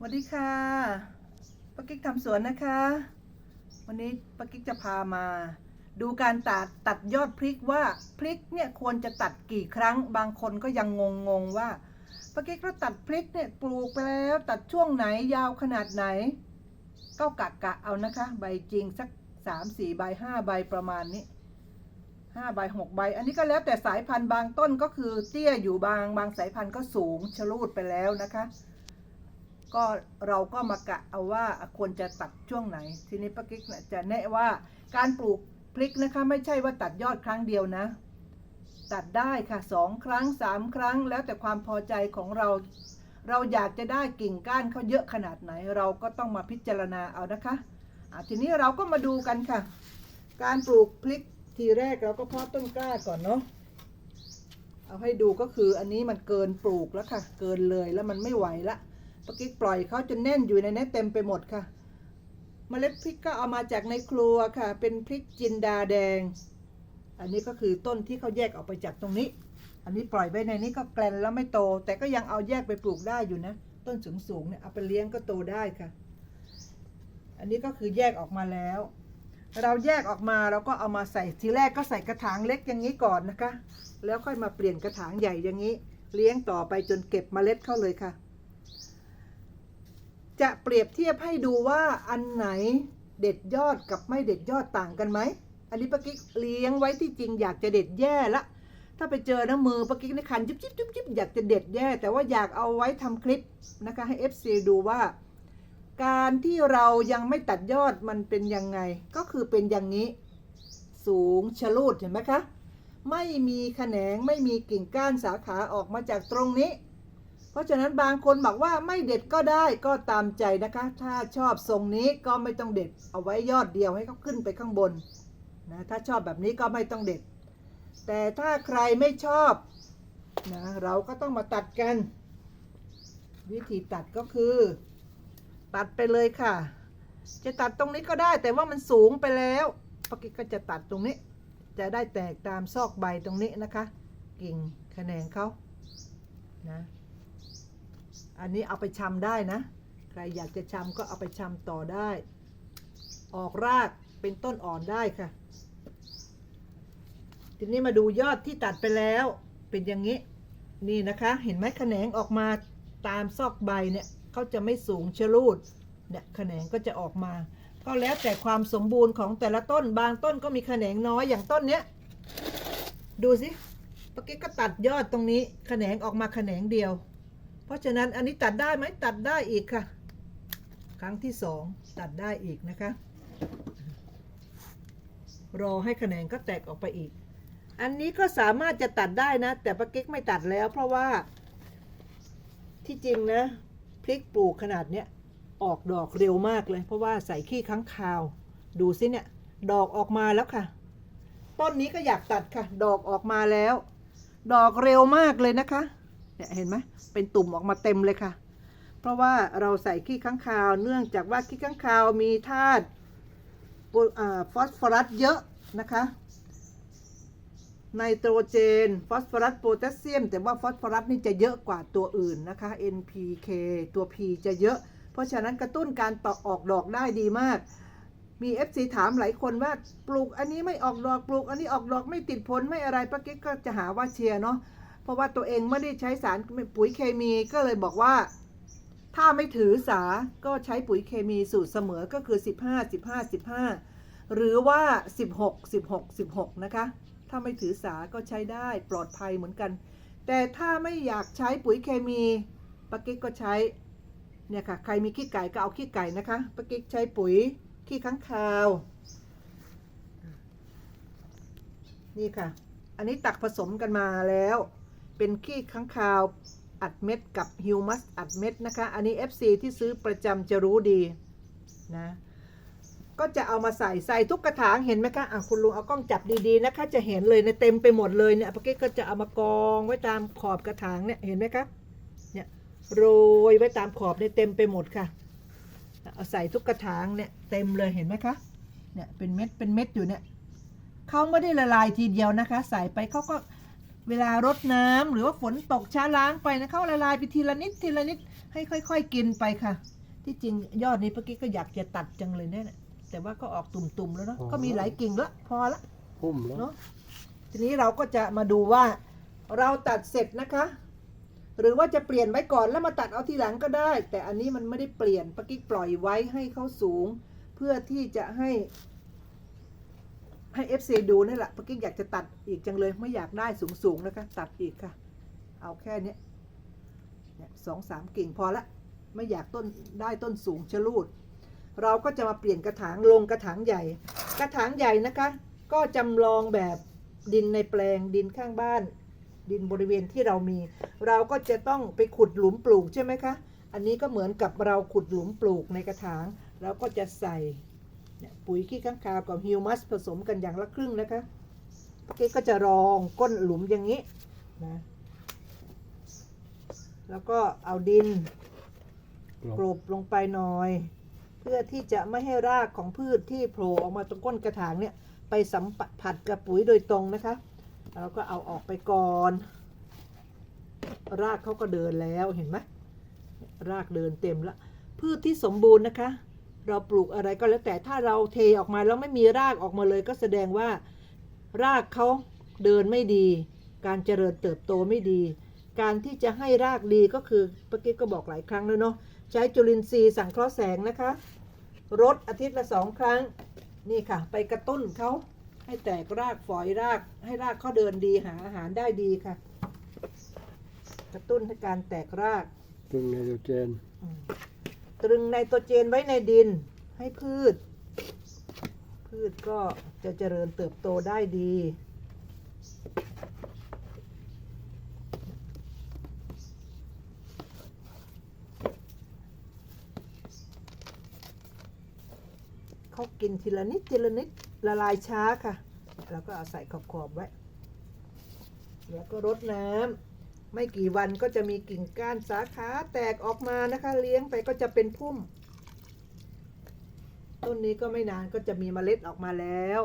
สวัสดีค่ะป้ากิ๊กทำสวนนะคะ วันนี้ป้ากิ๊กจะพามา ดูการตัดตัดยอดพริกว่าพริกเนี่ยควรจะตัดกี่ครั้ง บางคนก็ยังงงงๆว่าป้ากิ๊กเราตัดพริกเนี่ยปลูกไปแล้ว ตัดช่วงไหนยาวขนาดไหน ก็กะกะเอานะคะ ใบจริงสักสามสี่ใบห้าใบประมาณนี้ห้าใบหกใบ อันนี้ก็แล้วแต่สายพันธุ์บางต้นก็คือเตี้ยอยู่บางบางสายพันธุ์ก็สูงชะลูดไปแล้วนะคะ ก็เราก็มากะเอาว่าควรจะตัดช่วงไหน ทีนี้ป้ากิ๊กจะแนะว่าการปลูกพริกนะคะไม่ใช่ว่าตัดยอดครั้งเดียวนะ ตัดได้ค่ะสองครั้งสามครั้ง แล้วแต่ความพอใจของเรา เราอยากจะได้กิ่งก้านเขาเยอะขนาดไหน เราก็ต้องมาพิจารณาเอานะคะะทีนี้เราก็มาดูกันค่ะ การปลูกพริกทีแรกเราก็เพาะต้นกล้าก่อนเนาะเอาให้ดูก็คืออันนี้มันเกินปลูกแล้วค่ะ เกินเลยแล้วมันไม่ไหวละ ปกิ๊กปล่อยเขาจนแน่นอยู่ในนี้เต็มไปหมดค่ะเมล็ดพริกก็เอามาจากในครัวค่ะ เป็นพริกจินดาแดง อันนี้ก็คือต้นที่เขาแยกออกไปจากตรงนี้ อันนี้ปล่อยไว้ในนี้ก็แกลนแล้วไม่โต แต่ก็ยังเอาแยกไปปลูกได้อยู่นะ ต้นสูงสูงๆเนี่ยเอาไปเลี้ยงก็โตได้ค่ะ อันนี้ก็คือแยกออกมาแล้ว เราแยกออกมาเราก็เอามาใส่ทีแรกก็ใส่กระถางเล็กอย่างนี้ก่อนนะคะ แล้วค่อยมาเปลี่ยนกระถางใหญ่อย่างนี้ เลี้ยงต่อไปจนเก็บเมล็ดเข้าเลยค่ะ จะเปรียบเทียบให้ดูว่าอันไหนเด็ดยอดกับไม่เด็ดยอดต่างกันไหม อันนี้ปกิ๊กเลี้ยงไว้ที่จริงอยากจะเด็ดแย่ละ ถ้าไปเจอนะมือปกิ๊กในคันจิ๊บจิ๊บจิ๊บจิ๊บอยากจะเด็ดแย่ แต่ว่าอยากเอาไว้ทำคลิปนะคะให้ FC ดูว่า การที่เรายังไม่ตัดยอดมันเป็นยังไง ก็คือเป็นอย่างนี้ สูงชะลูดเห็นไหมคะ ไม่มีแขนงไม่มีกิ่งก้านสาขาออกมาจากตรงนี้ เพราะฉะนั้นบางคนบอกว่าไม่เด็ดก็ได้ก็ตามใจนะคะ ถ้าชอบทรงนี้ก็ไม่ต้องเด็ด เอาไว้ยอดเดียวให้เขาขึ้นไปข้างบนนะถ้าชอบแบบนี้ก็ไม่ต้องเด็ด แต่ถ้าใครไม่ชอบนะเราก็ต้องมาตัดกัน วิธีตัดก็คือ ตัดไปเลยค่ะ จะตัดตรงนี้ก็ได้แต่ว่ามันสูงไปแล้วปกิก็จะตัดตรงนี้ จะได้แตกตามซอกใบตรงนี้นะคะ กิ่งแขนงเขานะ อันนี้เอาไปชำได้นะ ใครอยากจะชำก็เอาไปชำต่อได้ ออกรากเป็นต้นอ่อนได้ค่ะ ทีนี้มาดูยอดที่ตัดไปแล้ว เป็นอย่างนี้ นี่นะคะ เห็นไหมแขนงออกมาตามซอกใบเนี่ยเขาจะไม่สูงชะลูด เนี่ยแขนงก็จะออกมา ก็แล้วแต่ความสมบูรณ์ของแต่ละต้น บางต้นก็มีแขนงน้อยอย่างต้นเนี้ย ดูสิเมื่อกี้ก็ตัดยอดตรงนี้แขนงออกมาแขนงเดียว เพราะฉะนั้นอันนี้ตัดได้ไหมตัดได้อีกค่ะ ครั้งที่สองตัดได้อีกนะคะ รอให้คะแขนก็แตกออกไปอีก อันนี้ก็สามารถจะตัดได้นะ แต่ป้ากิ๊กไม่ตัดแล้ว เพราะว่า ที่จริงนะพริกปลูกขนาดเนี้ยออกดอกเร็วมากเลย เพราะว่าใส่ขี้ค้างคาว ดูสิเนี่ย ดอกออกมาแล้วค่ะ ต้นนี้ก็อยากตัดค่ะ ดอกออกมาแล้ว ดอกเร็วมากเลยนะคะ เนี่ยเห็นไหมเป็นตุ่มออกมาเต็มเลยค่ะ เพราะว่าเราใส่ขี้ค้างคาวเนื่องจากว่าขี้ค้างคาวมีธาตุฟอสฟอรัสเยอะนะคะไนโตรเจน ฟอสฟอรัสโพแทสเซียม แต่ว่าฟอสฟอรัสนี่จะเยอะกว่าตัวอื่นนะคะ NPK ตัว P จะเยอะ เพราะฉะนั้นกระตุ้นการต่อออกดอกได้ดีมาก มี FC ถามหลายคนว่าปลูกอันนี้ไม่ออกดอกปลูก อันนี้ออกดอกไม่ติดผลไม่อะไรป้ากิ๊กก็จะหาว่าเชียร์เนาะ ราะว่าตัวเองไม่ได้ใช้สารปุ๋ยเคมีก็เลยบอกว่า ถ้าไม่ถือสาก็ใช้ปุ๋ยเคมีสูตรเสมอก็คือ 15 15 15 หรือว่า 16 16 16 นะคะ ถ้าไม่ถือสาก็ใช้ได้ปลอดภัยเหมือนกัน แต่ถ้าไม่อยากใช้ปุ๋ยเคมีปากิ๊กก็ใช้เนี่ยค่ะ ใครมีขี้ไก่ก็เอาขี้ไก่นะคะปากิ๊กใช้ปุ๋ยขี้ค้างคาว นี่ค่ะ อันนี้ตักผสมกันมาแล้ว เป็นขี้ค้างคาวอัดเม็ดกับฮิวมัสอัดเม็ดนะคะ อันนี้ FC ที่ซื้อประจำจะรู้ดีนะ ก็จะเอามาใส่ใส่ทุกกระถางเห็นไหมคะอะคุณลุงเอากล้องจับดีๆนะคะ จะเห็นเลยในเต็มไปหมดเลยเนี่ยปาเก๊กก็จะเอามากองไว้ตามขอบกระถางเนี่ยเห็นไหมคะเนี่ยโรยไว้ตามขอบเนี่ยเต็มไปหมดค่ะเอาใส่ทุกกระถางเนี่ยเต็มเลยเห็นไหมคะเนี่ยเป็นเม็ดเป็นเม็ดอยู่เนี่ยเขาไม่ได้ละลายทีเดียวนะคะ ใส่ไปเขาก็ เวลารดน้ำหรือว่าฝนตกช้าล้างไปนะเขาละลายไปทีละนิดทีละนิดให้ค่อย ๆ กินไปค่ะ ที่จริงยอดนี้เมื่อกี้ก็อยากจะตัดจังเลยเนี่ยนะแต่ว่าก็ออกตุ่มๆแล้วเนาะก็มีหลายกิ่งแล้วพอละพุ่มแล้วเนาะทีนี้เราก็จะมาดูว่าเราตัดเสร็จนะคะ หรือว่าจะเปลี่ยนไว้ก่อนแล้วมาตัดเอาทีหลังก็ได้ แต่อันนี้มันไม่ได้เปลี่ยนปะกิ๊กปล่อยไว้ให้เขาสูง เพื่อที่จะให้ ให้ FC ดูนี่แหละปะกิ๊กอยากจะตัดอีกจังเลย ไม่อยากได้สูงๆนะคะ ตัดอีกค่ะ เอาแค่นี้เนี่ยสองสามกิ่งพอละ ไม่อยากต้นได้ต้นสูงชะลูด เราก็จะมาเปลี่ยนกระถางลงกระถางใหญ่ กระถางใหญ่นะคะ ก็จำลองแบบดินในแปลงดินข้างบ้าน ดินบริเวณที่เรามี เราก็จะต้องไปขุดหลุมปลูกใช่ไหมคะ อันนี้ก็เหมือนกับเราขุดหลุมปลูกในกระถางเราก็จะใส่ เนี่ยปุ๋ยขี้ข้างคาวกับฮิวมัสผสมกันอย่างละครึ่งนะคะเก๊ก็จะรองก้นหลุมอย่างนี้นะแล้วก็เอาดินกลบลงไปหน่อย เพื่อที่จะไม่ให้รากของพืชที่โผล่ออกมาตรงก้นกระถางเนี่ยไปสัมผัสกับปุ๋ยโดยตรงนะคะเราก็เอาออกไปก่อน รากเขาก็เดินแล้วเห็นไหมรากเดินเต็มละพืชที่สมบูรณ์นะคะ เราปลูกอะไรก็แล้วแต่ถ้าเราเทออกมาแล้วไม่มีรากออกมาเลยก็แสดงว่า รากเขาเดินไม่ดี การเจริญเติบโตไม่ดี การที่จะให้รากดีก็คือเมื่อกี้ก็บอกหลายครั้งแล้วเนาะใช้จุลินทรีย์สังเคราะห์แสงนะคะรดอาทิตย์ละสองครั้งนี่ค่ะ ไปกระตุ้นเขาให้แตกรากฝอยรากให้รากเขาเดินดีหาอาหารได้ดีค่ะ กระตุ้นให้การแตกรากตึงไนโตรเจนอืม ตรึงไนโตรเจนไว้ในดินให้พืช พืชก็จะเจริญเติบโตได้ดี เขากินทีละนิดทีละนิดละลายช้าค่ะ แล้วก็เอาใส่ขอบๆไว้ แล้วก็รดน้ำ ไม่กี่วันก็จะมีกิ่งก้านสาขาแตกออกมานะคะ เลี้ยงไปก็จะเป็นพุ่ม ต้นนี้ก็ไม่นานก็จะมีเมล็ดออกมาแล้ว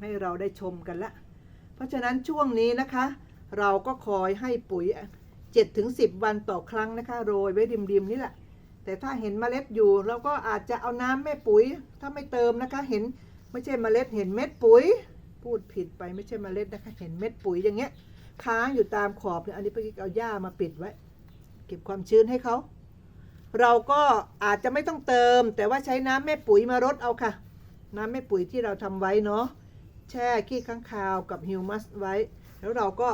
ให้เราได้ชมกันละ เพราะฉะนั้นช่วงนี้นะคะ เราก็คอยให้ปุ๋ย7ถึง10 วันต่อครั้งนะคะ โรยไว้ริมๆนี่แหละ แต่ถ้าเห็นเมล็ดอยู่ เราก็อาจจะเอาน้ำแม่ปุ๋ย ถ้าไม่เติมนะคะ เห็นไม่ใช่เมล็ดเห็นเม็ดปุ๋ย พูดผิดไปไม่ใช่เมล็ดนะคะ เห็นเม็ดปุ๋ยอย่างเงี้ย ค้างอยู่ตามขอบเนี่ยอันนี้ไปเอาหญ้ามาปิดไว้ เก็บความชื้นให้เขา เราก็อาจจะไม่ต้องเติม แต่ว่าใช้น้ำแม่ปุ๋ยมารดเอาค่ะ น้ำแม่ปุ๋ยที่เราทำไว้เนาะแช่ขี้ข้างคาวกับฮิวมัสไว้ แล้วเราก็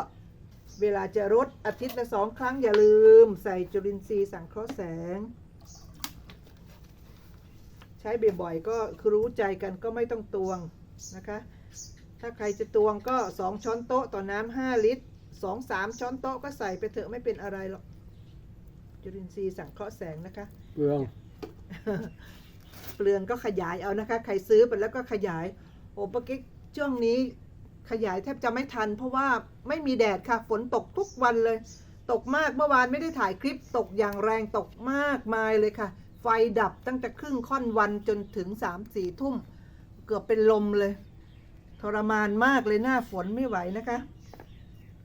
เวลาจะรดอาทิตย์ละสองครั้งอย่าลืม ใส่จุลินทรีย์สังเคราะห์แสง ใช้บ่อยๆก็คือรู้ใจกันก็ไม่ต้องตวงนะคะ ถ้าใครจะตวงก็ 2 ช้อนโต๊ะต่อน้ำ5ลิตร 2 3ช้อนโต๊ะก็ใส่ไปเถอะไม่เป็นอะไรหรอก จุลินทรีย์สังเคราะห์แสงนะคะ เปลือง เปลืองก็ขยายเอานะคะ ใครซื้อไปแล้วก็ขยาย โอ้ปะกิ๊กช่วงนี้ขยายแทบจะไม่ทัน เพราะว่าไม่มีแดดค่ะ ฝนตกทุกวันเลย ตกมากเมื่อวานไม่ได้ถ่ายคลิปตกอย่างแรงตกมากมายเลยค่ะ ไฟดับตั้งแต่ครึ่งค่อนวันจนถึง3ามสี่ทุ่ม เกือบเป็นลมเลย ทรมานมากเลยหน้าฝนไม่ไหวนะคะ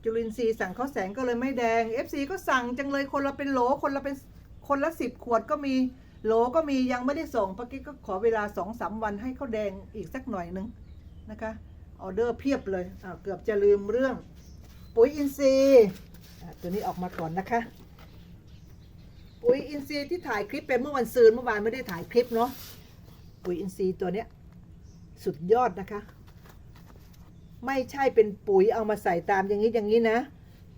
จุลินทรีย์สั่งข้าวแสงก็เลยไม่แดง FC ก็สั่งจังเลยคนละเป็นโหลคนละเป็นคนละสิบขวดก็มีโหลก็มียังไม่ได้ส่งปะกี้ก็ขอเวลาสองสามวันให้ข้าวแดงอีกสักหน่อยนึงนะคะออเดอร์เพียบเลยอ่าเกือบจะลืมเรื่อง ปุ๋ยอินทรีย์ตัวนี้ออกมาก่อนนะคะปุ๋ยอินทรีย์ที่ถ่ายคลิปไปเมื่อวันซืนเมื่อวานไม่ได้ถ่ายคลิปเนาะปุ๋ยอินทรีย์ตัวเนี้ยสุดยอดนะคะ ไม่ใช่เป็นปุ๋ยเอามาใส่ตามอย่างนี้อย่างนี้นะ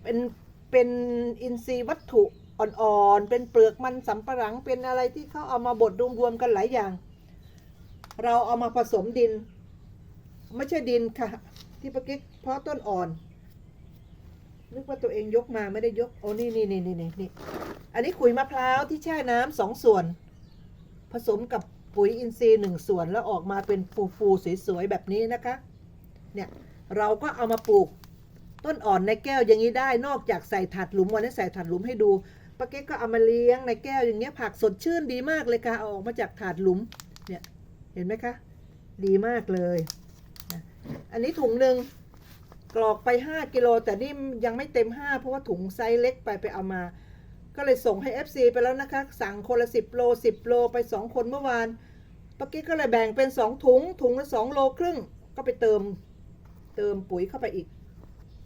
เป็นเป็นอินทรีย์วัตถุอ่อนๆ เป็นเปลือกมันสำปะหลัง เป็นอะไรที่เขาเอามาบดรวมๆกันหลายอย่าง เราเอามาผสมดิน ไม่ใช่ดินค่ะ ที่ปะกิ๊กเพราะต้นอ่อน นึกว่าตัวเองยกมาไม่ได้ยก โอ้นี่นี่นี่นี่นี่นี่ อันนี้ขุยมะพร้าวที่แช่น้ำสองส่วน ผสมกับปุ๋ยอินทรีย์หนึ่งส่วนแล้วออกมาเป็นฟูๆสวยๆแบบนี้นะคะ เนี่ย เราก็เอามาปลูกต้นอ่อนในแก้วอย่างนี้ได้ นอกจากใส่ถาดหลุมวันนี้ใส่ถาดหลุมให้ดูป้าเก๊กก็เอามาเลี้ยงในแก้วอย่างเงี้ยผักสดชื่นดีมากเลยค่ะเอาออกมาจากถาดหลุมเนี่ยเห็นไหมคะ ดีมากเลยอันนี้ถุงหนึ่งกรอกไป 5 กิโล แต่นี่ยังไม่เต็ม 5 เพราะว่าถุงไซส์เล็กไปไปเอามา ก็เลยส่งให้ FC ไปแล้วนะคะ สั่งคนละ 10 โล 10 โลไป 2 คนเมื่อวานปักกิ๊กก็เลยแบ่งเป็น 2 ถุง ถุงละ2โลครึ่ง ก็ไปเติม เติมปุ๋ยเข้าไปอีก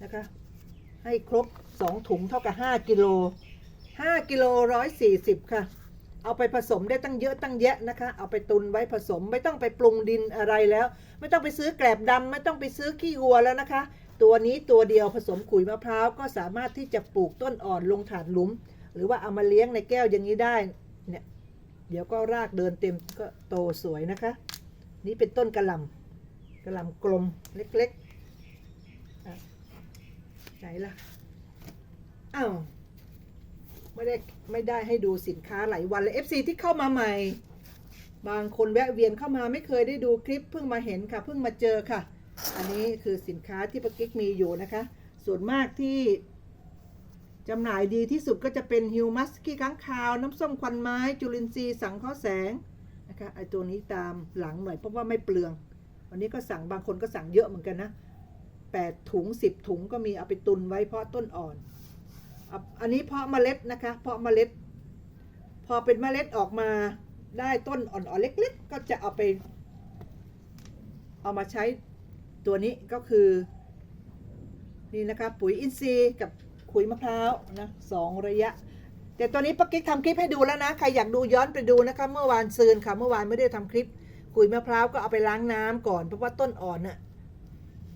นะคะ ให้ครบ 2 ถุงเท่ากับ 5 กิโล 5 กิโล140ค่ะ เอาไปผสมได้ตั้งเยอะตั้งแยะนะคะ เอาไปตุนไว้ผสมไม่ต้องไปปรุงดินอะไรแล้ว ไม่ต้องไปซื้อแกลบดำไม่ต้องไปซื้อขี้วัวแล้วนะคะ ตัวนี้ตัวเดียวผสมขุยมะพร้าวก็สามารถที่จะปลูกต้นอ่อนลงถาดหลุม หรือว่าเอามาเลี้ยงในแก้วอย่างนี้ได้เนี่ยเดี๋ยวก็รากเดินเต็มก็โตสวยนะคะ นี่เป็นต้นกระลำกระลำกลมเล็กๆ ไหนล่ะอ้าวไม่ได้ไม่ได้ให้ดูสินค้าหลายวันเลย FC ที่เข้ามาใหม่ บางคนแวะเวียนเข้ามาไม่เคยได้ดูคลิปเพิ่งมาเห็นค่ะ เพิ่งมาเจอค่ะ อันนี้คือสินค้าที่ปกิ๊กมีอยู่นะคะ ส่วนมากที่จำหน่ายดีที่สุดก็จะเป็นฮิวมัสกี้ค้างคาว น้ำส้มควันไม้ จุลินทรีย์สังเคราะห์แสงนะคะไอตัวนี้ตามหลังหน่อยเพราะว่าไม่เปลือง วันนี้ก็สั่งบางคนก็สั่งเยอะเหมือนกันนะ 8 ถุง 10 ถุงก็มีเอาไปตุนไว้เพราะต้นอ่อน อันนี้เพาะเมล็ดนะคะ เพาะเมล็ด พอเป็นเมล็ดออกมาได้ต้นอ่อนๆเล็ก ๆ ก็จะเอาไป เอามาใช้ตัวนี้ก็คือ นี่นะคะปุ๋ยอินทรีย์กับขุยมะพร้าวนะสองระยะ แต่ตอนนี้ปักกิ๊กทำคลิปให้ดูแล้วนะ ใครอยากดูย้อนไปดูนะคะ เมื่อวานซืนค่ะ เมื่อวานไม่ได้ทำคลิปขุยมะพร้าวก็เอาไปล้างน้ำก่อนเพราะว่าต้นอ่อนน่ะ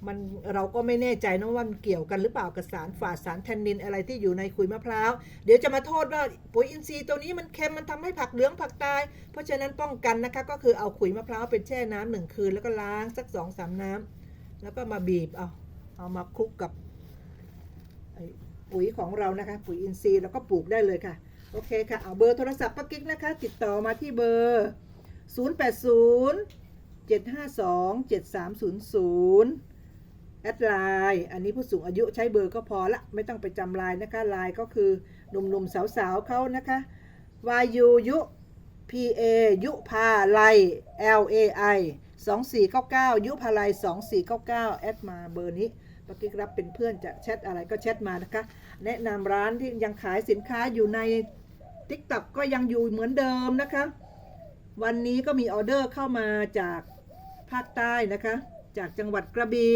มันเราก็ไม่แน่ใจนะว่ามันเกี่ยวกันหรือเปล่ากับสารฝาดสารแทนนินอะไรที่อยู่ในขุยมะพร้าว เดี๋ยวจะมาโทษว่าปุ๋ยอินทรีย์ตัวนี้มันเค็มมันทำให้ผักเหลืองผักตาย เพราะฉะนั้นป้องกันนะคะก็คือเอาขุยมะพร้าวไปแช่น้ำหนึ่งคืนแล้วก็ล้างสักสองสามน้ำแล้วก็มาบีบเอาเอามาคลุกกับปุ๋ยของเรานะคะ ปุ๋ยอินทรีย์แล้วก็ปลูกได้เลยค่ะ โอเคค่ะ เอาเบอร์โทรศัพท์ป้ากิ๊กนะคะ ติดต่อมาที่เบอร์ 080 752 7300 แอดไลน์อันนี้ผู้สูงอายุใช้เบอร์ก็พอละ ไม่ต้องไปจำไลน์นะคะไลน์ก็คือหนุ่มๆสาวๆเขานะคะ YU ยุ PA ยุพาไล LAI 2499 ยุพาไล2499 แอดมาเบอร์นี้ปกิกรับเป็นเพื่อนจะแชทอะไรก็แชทมานะคะ แนะนำร้านที่ยังขายสินค้าอยู่ใน TikTok ก็ยังอยู่เหมือนเดิมนะคะ วันนี้ก็มีออเดอร์เข้ามาจากภาคใต้นะคะ จากจังหวัดกระบี่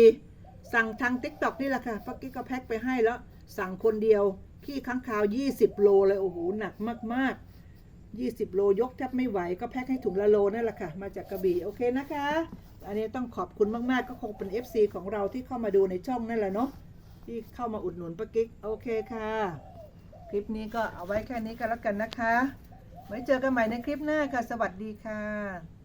สั่งทาง TikTok นี่แหละค่ะปักกี้ก็แพ็คไปให้แล้ว สั่งคนเดียวขี้ค้างคาว 20 โลเลยโอ้โหหนักมากๆ 20 โลยกแทบไม่ไหวก็แพ็คให้ถุงละโลนั่นแหละค่ะ มาจากกระบี่โอเคนะคะ อันนี้ต้องขอบคุณมากๆ ก็คงเป็น FC ของเราที่เข้ามาดูในช่องนั่นแหละเนาะที่เข้ามาอุดหนุนปักกิ๊กโอเคค่ะ คลิปนี้ก็เอาไว้แค่นี้ก็แล้วกันนะคะ ไว้เจอกันใหม่ในคลิปหน้าค่ะ สวัสดีค่ะ